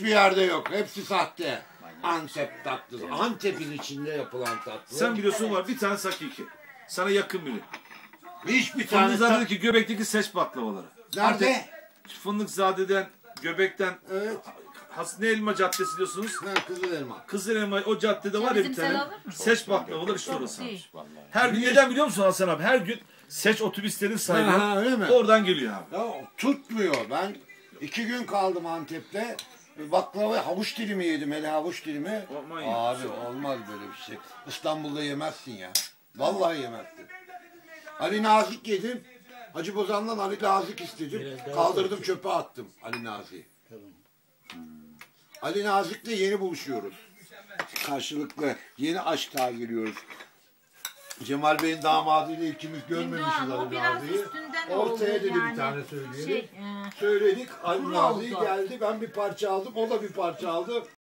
Hiçbir yerde yok. Hepsi sahte. Antep tatlısı. Antep'in içinde yapılan tatlı. Sen biliyorsun var bir tane hakiki. Sana yakın biri. Hiçbir tane Fındıkzade'deki. Göbek'teki seç baklavaları. Nerede? Fındıkzade'den, Göbek'ten Evet. Hasne Elma Caddesi diyorsunuz. Ha, Kızıl elma. Kızıl Elma o caddede var ya bir Bizim tane. selam var mı? Seç baklavalar işte orası. Değil. Her gün neden biliyor musun Hasan abi? Her gün seç otobüslerin sahibi. Ha, öyle mi? Oradan geliyor abi. Ya tutmuyor. Ben iki gün kaldım Antep'te. Baklava havuç dilimi yedim hele havuç dilimi. Ya. Abi olmaz böyle bir şey. İstanbul'da yemezsin ya. Vallahi yemezsin. Ali Nazik yedim. Hacı Bozan'dan Ali Nazik istedim. Kaldırdım çöpe attım Ali Nazik'i. Hmm. Ali Nazik'le yeni buluşuyoruz. Karşılıklı yeni aşka giriyoruz. Cemal Bey'in damadıyla ikimiz görmemişiz Ali üstünden Ortaya dedi yani. bir tane söyleyelim. Şey, e, Söyledik. Ali oldu. geldi. Ben bir parça aldım. O da bir parça aldı.